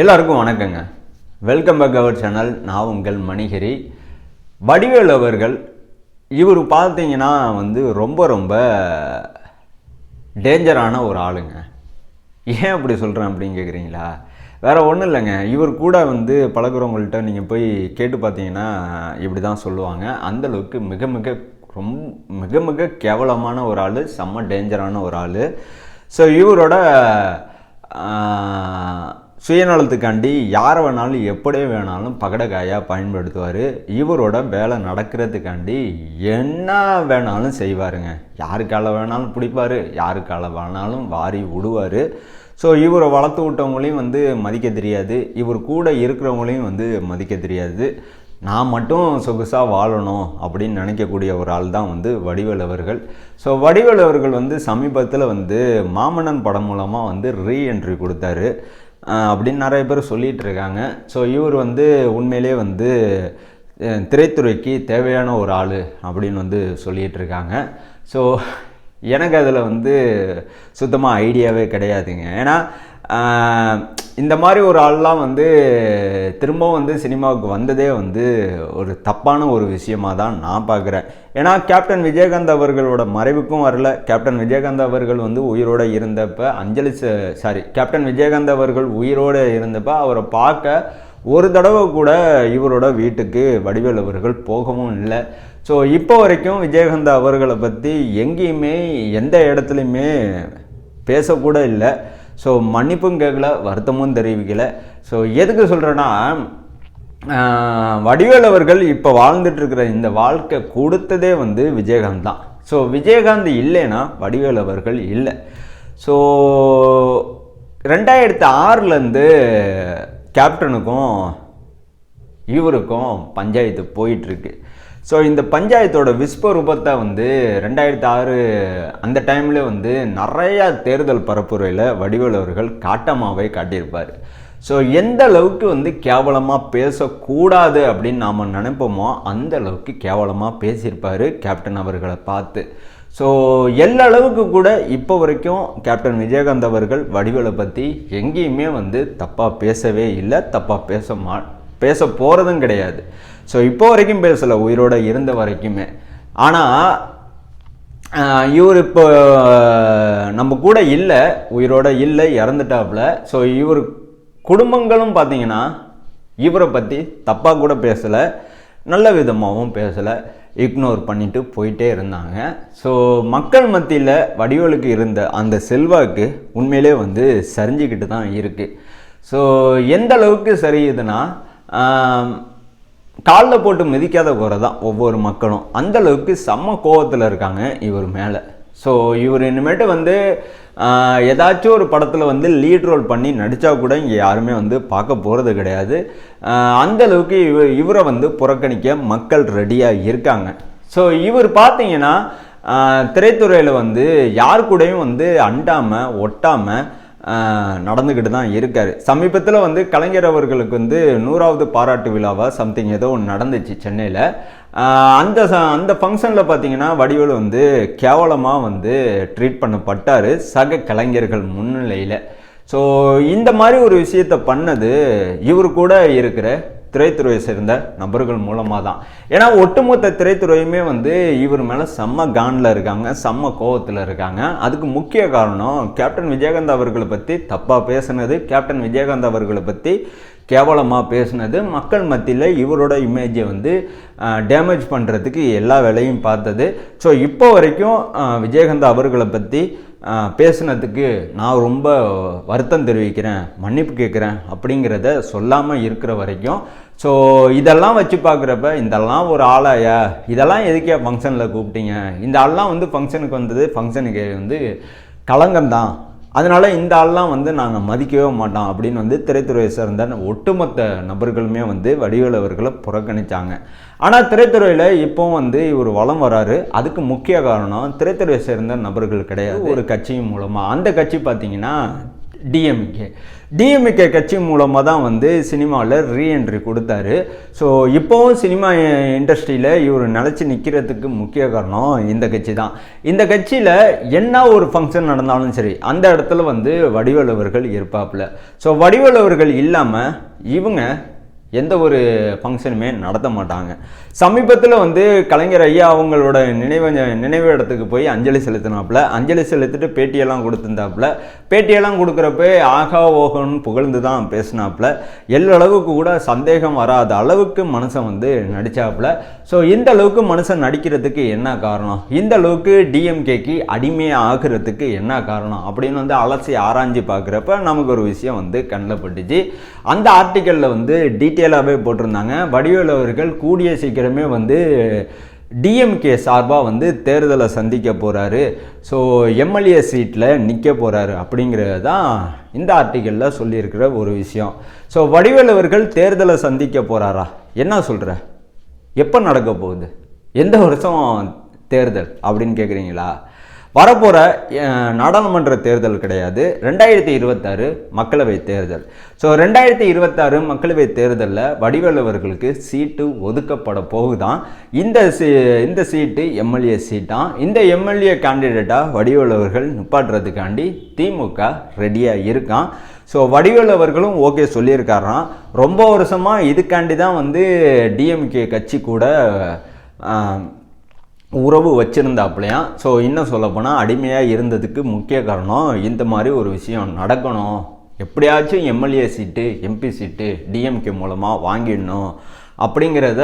எல்லாருக்கும் வணக்கங்க. Welcome back our channel நான் உங்கள் மணிகிரி. வடிவேல் அவர்கள் இவர் பார்த்தீங்கன்னா வந்து ரொம்ப ரொம்ப டேஞ்சரான ஒரு ஆளுங்க. ஏன் அப்படி சொல்கிறேன் அப்படின்னு கேட்குறீங்களா வேறு ஒன்றும் இல்லைங்க. இவர் கூட வந்து பழகுறவங்கள்ட்ட நீங்கள் போய் கேட்டு பார்த்தீங்கன்னா இப்படி தான் சொல்லுவாங்க அந்தளவுக்கு மிக மிக ரொம்ப மிக மிக கேவலமான ஒரு ஆள் செம்ம டேஞ்சரான ஒரு ஆள். ஸோ இவரோட சுயநலத்துக்காண்டி யாரை வேணாலும் எப்படி வேணாலும் பகடக்காயாக பயன்படுத்துவார். இவரோட வேலை நடக்கிறதுக்காண்டி என்ன வேணாலும் செய்வாருங்க. யாருக்கால வேணாலும் பிடிப்பார் யாருக்கால வேணாலும் வாரி விடுவார். ஸோ இவரை வளர்த்து விட்டவங்களையும் வந்து மதிக்க தெரியாது. இவர் கூட இருக்கிறவங்களையும் வந்து மதிக்க தெரியாது. நான் மட்டும் சொகுசாக வாழணும் அப்படின்னு நினைக்கக்கூடிய ஒரு ஆள் தான் வந்து வடிவேல் அவர்கள். ஸோ வடிவேல் அவர்கள் வந்து சமீபத்தில் வந்து மாமன்னன் படம் மூலமாக வந்து ரீஎன்ட்ரி கொடுத்தாரு. அப்படின்னு நிறைய பேர் சொல்லிகிட்டு இருக்காங்க ஸோ இவர் வந்து உண்மையிலே வந்து திரைத்துறைக்கு தேவையான ஒரு ஆள் அப்படின்னு வந்து சொல்லிகிட்டு இருக்காங்க ஸோ எனக்கு அதில் வந்து சுத்தமாக ஐடியாவே கிடையாதுங்க. ஏன்னா இந்த மாதிரி ஒரு ஆள்லாம் வந்து திரும்பவும் வந்து சினிமாவுக்கு வந்ததே வந்து ஒரு தப்பான ஒரு விஷயமா தான் நான் பார்க்குறேன். ஏன்னா கேப்டன் விஜயகாந்த் அவர்களோட மறைவுக்கும் வரல. கேப்டன் விஜயகாந்த் அவர்கள் வந்து உயிரோட இருந்தப்போ அஞ்சலி சாரி கேப்டன் விஜயகாந்த் அவர்கள் உயிரோட இருந்தப்போ அவரை பார்க்க ஒரு தடவை கூட இவரோட வீட்டுக்கு வடிவேல் அவர்கள் போகவும் இல்லை. ஸோ இப்போ வரைக்கும் விஜயகாந்த் அவர்களை பற்றி எங்கேயுமே எந்த இடத்துலையுமே பேசக்கூட இல்லை. ஸோ மன்னிப்பும் கேட்கல வருத்தமும் தெரிவிக்கலை. ஸோ எதுக்கு சொல்கிறேன்னா வடிவேல் அவர்கள் இப்போ வாழ்ந்துட்டுருக்கிற இந்த வாழ்க்கை கொடுத்ததே வந்து விஜயகாந்த் தான் ஸோ விஜயகாந்த் இல்லைன்னா வடிவேல் அவர்கள் இல்லை. ஸோ ரெண்டாயிரத்து ஆறுலேருந்து கேப்டனுக்கும் இவருக்கும் பஞ்சாயத்து போயிட்டுருக்கு. ஸோ இந்த பஞ்சாயத்தோட விஸ்வரூபத்தை வந்து ரெண்டாயிரத்தி ஆறு அந்த டைமில் வந்து நிறையா தேர்தல் பரப்புரையில் வடிவேல் அவர்கள் காட்டமாகவே காட்டியிருப்பார். ஸோ எந்த அளவுக்கு வந்து கேவலமாக பேசக்கூடாது அப்படின்னு நாம் நினைப்போமோ அந்த அளவுக்கு கேவலமாக பேசியிருப்பார் கேப்டன் அவர்களை பார்த்து. ஸோ எல்லா அளவுக்கு கூட இப்போ வரைக்கும் கேப்டன் விஜயகாந்த் அவர்கள் வடிவேலை பற்றி எங்கேயுமே வந்து தப்பாக பேசவே இல்லை தப்பாக பேச மா பேச போகிறதும் கிடையாது. ஸோ இப்போ வரைக்கும் பேசலை உயிரோட இருந்த வரைக்குமே. ஆனால் இவர் இப்போ நம்ம கூட இல்லை உயிரோட இல்லை இறந்துட்டாப்புல ஸோ இவர் குடும்பங்களும் பார்த்தீங்கன்னா இவரை பற்றி தப்பாக கூட பேசலை நல்ல விதமாகவும் பேசலை இக்னோர் பண்ணிட்டு போயிட்டே இருந்தாங்க. ஸோ மக்கள் மத்தியில் வடிவலுக்கு இருந்த அந்த செல்வாக்கு உண்மையிலே வந்து சரிஞ்சிக்கிட்டு தான் இருக்குது ஸோ எந்த அளவுக்கு சரியுதுன்னா காலில் போட்டு மிதிக்காத குறை தான் ஒவ்வொரு மக்களும். அந்த அளவுக்கு செம்ம கோவத்தில் இருக்காங்க இவர் மேலே. ஸோ இவர் இனிமேட்டு வந்து ஏதாச்சும் ஒரு படத்தில் வந்து லீட் ரோல் பண்ணி நடித்தா கூட இங்கே யாருமே வந்து பார்க்க போகிறது கிடையாது. அந்தளவுக்கு இவ இவரை வந்து புறக்கணிக்க மக்கள் ரெடியாக இருக்காங்க. ஸோ இவர் பார்த்தீங்கன்னா திரைத்துறையில் வந்து யார் கூடயும் வந்து அண்டாமல் ஒட்டாமல் நடந்துக்கிட்டு தான் இருக்கார். சமீபத்தில் வந்து கலைஞர் அவர்களுக்கு வந்து நூறாவது பாராட்டு விழாவாக சம்திங் ஏதோ ஒன்று நடந்துச்சு சென்னையில். அந்த ச- அந்த ஃபங்க்ஷனில் பார்த்தீங்கன்னா வடிவேலு வந்து கேவலமாக வந்து ட்ரீட் பண்ணப்பட்டார் சக கலைஞர்கள் முன்னிலையில். ஸோ இந்த மாதிரி ஒரு விஷயத்தை பண்ணது இவர் கூட இருக்கிற திரைத்துறையை சேர்ந்த நபர்கள் மூலமாக தான். ஏன்னா ஒட்டுமொத்த திரைத்துறையுமே வந்து இவர் மேலே செம்ம கானில் இருக்காங்க செம்ம கோவத்தில் இருக்காங்க. அதுக்கு முக்கிய காரணம் கேப்டன் விஜயகாந்த் அவர்களை பற்றி தப்பாக பேசுனது கேப்டன் விஜயகாந்த் அவர்களை பற்றி கேவலமாக பேசினது மக்கள் மத்தியில் இவரோட இமேஜை வந்து டேமேஜ் பண்ணுறதுக்கு எல்லா வேலையும் பார்த்தது. ஸோ இப்போ வரைக்கும் விஜயகாந்த் அவர்களை பற்றி பேசுனதுக்கு நான் ரொம்ப வருத்தம் தெரிவிக்கிறேன் மன்னிப்பு கேட்குறேன் அப்படிங்கிறத சொல்லாமல் இருக்கிற வரைக்கும். ஸோ இதெல்லாம் வச்சு பார்க்குறப்ப இதெல்லாம் ஒரு ஆளாயா? இதெல்லாம் எதுக்கே ஃபங்க்ஷனில் கூப்பிட்டீங்க? இந்த ஆள்லாம் வந்து ஃபங்க்ஷனுக்கு வந்தது ஃபங்க்ஷனுக்கு வந்து களங்கம்தான் அதனால இந்த ஆள்லாம் வந்து நாங்கள் மதிக்கவே மாட்டோம் அப்படின்னு வந்து திரைத்துறையை சேர்ந்த ஒட்டுமொத்த நபர்களுமே வந்து வடிவேலு அவர்களை புறக்கணிச்சாங்க. ஆனால் திரைத்துறையில் இப்போவும் வந்து இவர் வலம் வராரு. அதுக்கு முக்கிய காரணம் திரைத்துறையை சேர்ந்த நபர்கள் கிடையாது. ஒரு கட்சியின் மூலமாக அந்த கட்சி பார்த்தீங்கன்னா டிஎம்கே டிஎம்கே கட்சி மூலமாக தான் வந்து சினிமாவில் ரீஎன்ட்ரி கொடுத்தாரு. ஸோ இப்போவும் சினிமா இண்டஸ்ட்ரியில் இவர் நிலச்சி நிற்கிறதுக்கு முக்கிய காரணம் இந்த கட்சி தான். இந்த கட்சியில் என்ன ஒரு ஃபங்க்ஷன் நடந்தாலும் சரி அந்த இடத்துல வந்து வடிவலவர்கள் இருப்பாப்புல. ஸோ வடிவலவர்கள் இல்லாமல் இவங்க எந்த ஒரு ஃபங்க்ஷனுமே நடத்த மாட்டாங்க. சமீபத்தில் வந்து கலைஞர் ஐயா அவங்களோட நினைவு நினைவு இடத்துக்கு போய் அஞ்சலி செலுத்தினாப்புல. அஞ்சலி செலுத்திட்டு பேட்டியெல்லாம் கொடுத்துருந்தாப்புல. பேட்டியெல்லாம் கொடுக்குறப்ப ஆகா ஓகோன்னு புகழ்ந்து தான் பேசினாப்புல. எல்லளவுக்கு கூட சந்தேகம் வராத அளவுக்கு மனுஷன் வந்து நடித்தாப்புல ஸோ இந்த அளவுக்கு மனுஷன் நடிக்கிறதுக்கு என்ன காரணம்? இந்த அளவுக்கு டிஎம்கேக்கு அடிமையாக ஆகிறதுக்கு என்ன காரணம்? அப்படின்னு வந்து அலசி ஆராய்ஞ்சு பார்க்குறப்ப நமக்கு ஒரு விஷயம் வந்து கண்ணில் பட்டுச்சு. அந்த ஆர்டிக்கலில் வந்து டீட்டெயில் டீட்டெயிலாகவே போட்டிருந்தாங்க. வடிவேல் அவர்கள் கூடிய சீக்கிரமே வந்து டிஎம்கே சார்பாக வந்து தேர்தலை சந்திக்க போகிறாரு ஸோ எம்எல்ஏ சீட்டில் நிற்க போகிறாரு அப்படிங்கிறது தான் இந்த ஆர்டிக்கலில் சொல்லியிருக்கிற ஒரு விஷயம். ஸோ வடிவேல் அவர்கள் தேர்தலை சந்திக்க போகிறாரா என்ன சொல்கிற எப்போ நடக்க போகுது? எந்த வருஷம் தேர்தல் அப்படின்னு கேட்குறீங்களா வரப்போகிற நாடாளுமன்ற தேர்தல் கிடையாது. ரெண்டாயிரத்தி இருபத்தாறு மக்களவை தேர்தல். ஸோ ரெண்டாயிரத்தி இருபத்தாறு மக்களவை தேர்தலில் வடிவேலவர்களுக்கு சீட்டு ஒதுக்கப்பட போகுதான். இந்த சீ இந்த சீட்டு எம்எல்ஏ சீட்டான் இந்த எம்எல்ஏ கேண்டிடேட்டாக வடிவேலவர்கள் நிப்பாட்டுறதுக்காண்டி திமுக ரெடியாக இருக்கான் ஸோ வடிவேலு அவர்களும் ஓகே சொல்லியிருக்காராம். ரொம்ப வருஷமாக இதுக்காண்டி தான் வந்து டிஎம்கே கட்சி கூட உறவு வச்சுருந்தாப்புலையாம் ஸோ இன்னும் சொல்லப்போனால் அடிமையாக இருந்ததுக்கு முக்கிய காரணம் இந்த மாதிரி ஒரு விஷயம் நடக்கணும். எப்படியாச்சும் MLA seat MP seat DMK மூலமாக வாங்கிடணும். அப்படிங்கிறத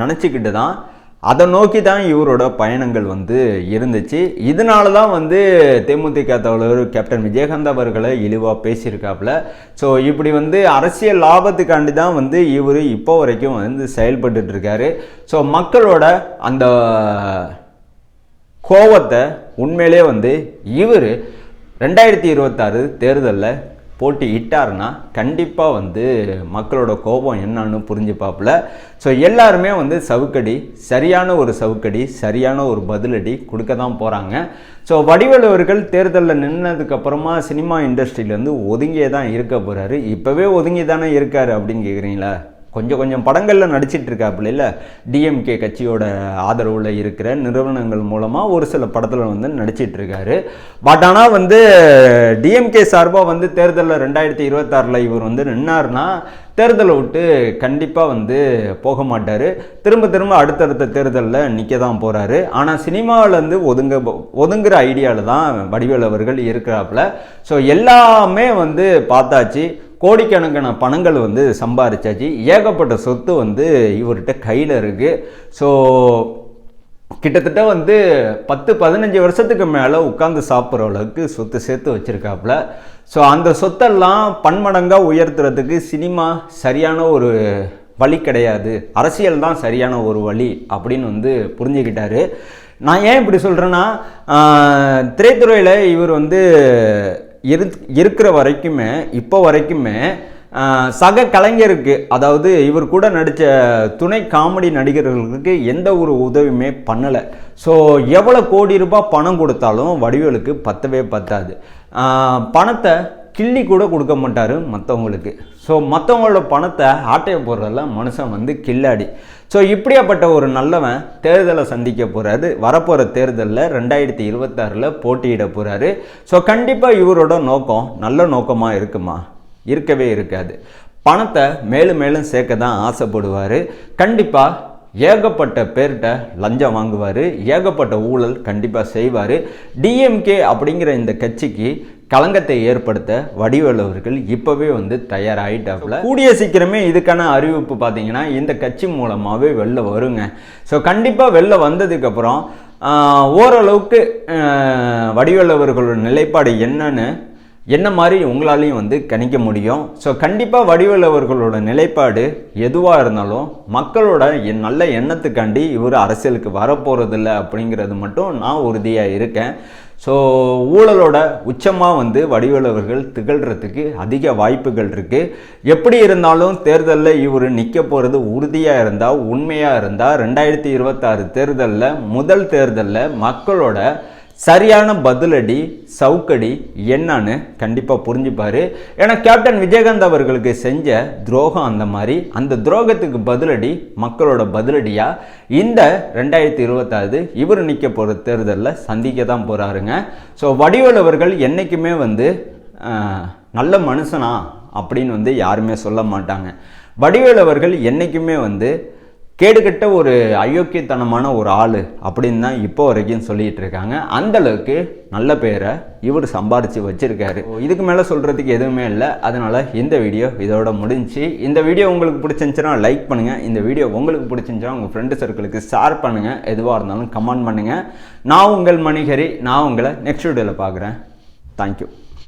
நினச்சிக்கிட்டு தான் அதை நோக்கி தான் இவரோட பயணங்கள் வந்து இருந்துச்சு. இதனால தான் வந்து தேமுதிக தலைவர் கேப்டன் விஜயகாந்த் அவர்களை இழிவாக பேசியிருக்காப்புல. ஸோ இப்படி வந்து அரசியல் லாபத்துக்காண்டி தான் வந்து இவர் இப்போ வரைக்கும் வந்து செயல்பட்டுருக்காரு ஸோ மக்களோட அந்த கோவத்தை உண்மையிலே வந்து இவர் ரெண்டாயிரத்தி இருபத்தாறு தேர்தலில் போட்டி இட்டாருன்னா கண்டிப்பாக வந்து மக்களோட கோபம் என்னன்னு புரிஞ்சுப்பாப்புல. ஸோ எல்லாருமே வந்து சவுக்கடி சரியான ஒரு சவுக்கடி சரியான ஒரு பதிலடி கொடுக்க தான் போகிறாங்க ஸோ வடிவேலு அவர்கள் தேர்தலில் நின்னதுக்கப்புறமா சினிமா இண்டஸ்ட்ரியிலேருந்து ஒதுங்கியே தான் இருக்க போகிறாரு இப்போவே ஒதுங்கி தானே இருக்கார் அப்படின்னு கேட்குறீங்களா கொஞ்சம் கொஞ்சம் படங்களில் நடிச்சிட்டு இருக்காப்புல இல்லை டிஎம்கே கட்சியோட ஆதரவில் இருக்கிற நிறுவனங்கள் மூலமாக ஒரு சில படத்தில் வந்து நடிச்சிட்டு இருக்காரு பட் ஆனால் வந்து டிஎம்கே சார்பாக வந்து தேர்தலில் ரெண்டாயிரத்தி இருபத்தாறில் இவர் வந்து நின்னார்னா தேர்தலை விட்டு கண்டிப்பாக வந்து போக மாட்டார். திரும்ப திரும்ப அடுத்தடுத்த தேர்தலில் நிற்க தான் போகிறாரு ஆனால் சினிமாவிலேருந்து ஒதுங்க ஒதுங்குற ஐடியாவில் தான் வடிவேலவர்கள் இருக்கிறாப்புல. ஸோ எல்லாமே வந்து பார்த்தாச்சு. கோடிக்கணக்கான பணங்கள் வந்து சம்பாரிச்சாச்சு. ஏகப்பட்ட சொத்து வந்து இவர்கிட்ட கையில் இருக்குது ஸோ கிட்டத்தட்ட வந்து பத்து பதினஞ்சு வருஷத்துக்கு மேலே உட்காந்து சாப்பிட்ற அளவுக்கு சொத்து சேர்த்து வச்சுருக்காப்புல. ஸோ அந்த சொத்தெல்லாம் பன்மடங்காக உயர்த்துறதுக்கு சினிமா சரியான ஒரு வழி கிடையாது. அரசியல் தான் சரியான ஒரு வழி அப்படின்னு வந்து புரிஞ்சுக்கிட்டாரு. நான் ஏன் இப்படி சொல்கிறேன்னா திரைத்துறையில் இவர் வந்து இரு இருக்கிற வரைக்குமே இப்போ வரைக்குமே சக கலைஞருக்கு அதாவது இவர் கூட நடித்த துணை காமெடி நடிகர்களுக்கு எந்த ஒரு உதவியுமே பண்ணலை. ஸோ எவ்வளோ கோடி ரூபாய் பணம் கொடுத்தாலும் வடிவேலுக்கு பத்தவே பத்தாது. பணத்தை கிள்ளி கூட கொடுக்க மாட்டார் மற்றவங்களுக்கு ஸோ மற்றவங்களோட பணத்தை ஆட்டைய போடுறதெல்லாம் மனுஷன் வந்து கில்லாடி. ஸோ இப்படியாப்பட்ட ஒரு நல்லவன் தேர்தலை சந்திக்க போகிறாரு வரப்போகிற தேர்தலில் ரெண்டாயிரத்தி இருபத்தாறில் போட்டியிட போகிறாரு ஸோ கண்டிப்பாக இவரோட நோக்கம் நல்ல நோக்கமாக இருக்குமா? இருக்கவே இருக்காது. பணத்தை மேலும் மேலும் சேர்க்க தான் ஆசைப்படுவார். கண்டிப்பாக ஏகப்பட்ட பேர்கிட்ட லஞ்சம் வாங்குவார் ஏகப்பட்ட ஊழல் கண்டிப்பாக செய்வார். டிஎம்கே அப்படிங்கிற இந்த கட்சிக்கு களங்கத்தை ஏற்படுத்த வடிவேலு அவர்கள் இப்போவே வந்து தயாராகிட்டாப்புல கூடிய சீக்கிரமே இதுக்கான அறிவிப்பு பார்த்தீங்கன்னா இந்த கட்சி மூலமாகவே வெளில வருங்க. ஸோ கண்டிப்பாக வெளில வந்ததுக்கப்புறம் ஓரளவுக்கு வடிவேலு அவர்களோட நிலைப்பாடு என்னன்னு என்ன மாதிரி உங்களாலையும் வந்து கணிக்க முடியும்? ஸோ கண்டிப்பாக வடிவேலு அவர்களோட நிலைப்பாடு எதுவாக இருந்தாலும் மக்களோட என் நல்ல எண்ணத்துக்காண்டி இவர் அரசியலுக்கு வரப்போகிறதில்ல அப்படிங்கிறது மட்டும் நான் உறுதியாக இருக்கேன். ஸோ ஊழலோட உச்சமாக வந்து வடிவேலு திகழ்கிறதுக்கு அதிக வாய்ப்புகள் இருக்குது எப்படி இருந்தாலும் தேர்தலில் இவர் நிற்க போகிறது உறுதியாக இருந்தால் உண்மையாக இருந்தால் ரெண்டாயிரத்தி இருபத்தாறு தேர்தலில் முதல் தேர்தலில் மக்களோட சரியான பதிலடி சவுக்கடி என்னன்னு கண்டிப்பாக புரிஞ்சுப்பார். ஏன்னா கேப்டன் விஜயகாந்த் அவர்களுக்கு செஞ்ச துரோகம் அந்த மாதிரி. அந்த துரோகத்துக்கு பதிலடி மக்களோட பதிலடியாக இந்த ரெண்டாயிரத்தி இருபத்தாறு இவர் நிற்க போகிற தேர்தலில் சந்திக்க தான் போகிறாருங்க ஸோ வடிவேல் அவர்கள் என்றைக்குமே வந்து நல்ல மனுஷனா அப்படின்னு வந்து யாருமே சொல்ல மாட்டாங்க. வடிவேல் அவர்கள் என்றைக்குமே வந்து கேடுகட்ட ஒரு அயோக்கியத்தனமான ஒரு ஆள் அப்படின்னு தான் இப்போ வரைக்கும் சொல்லிட்டு இருக்காங்க. அந்த அளவுக்கு நல்ல பேரை இவர் சம்பாரித்து வச்சுருக்காரு. இதுக்கு மேலே சொல்கிறதுக்கு எதுவுமே இல்லை. அதனால் இந்த வீடியோ இதோட முடிஞ்சு இந்த வீடியோ உங்களுக்கு பிடிச்சிருந்துச்சுன்னா லைக் பண்ணுங்கள் இந்த வீடியோ உங்களுக்கு பிடிச்சிருந்துச்சுன்னா உங்கள் ஃப்ரெண்டு சர்க்கிளுக்கு ஷேர் பண்ணுங்கள் எதுவாக இருந்தாலும் கமெண்ட் பண்ணுங்கள் நான் உங்கள் மணிகரி. நான் உங்களை நெக்ஸ்ட் வீடியோவில் பார்க்குறேன். தேங்க்யூ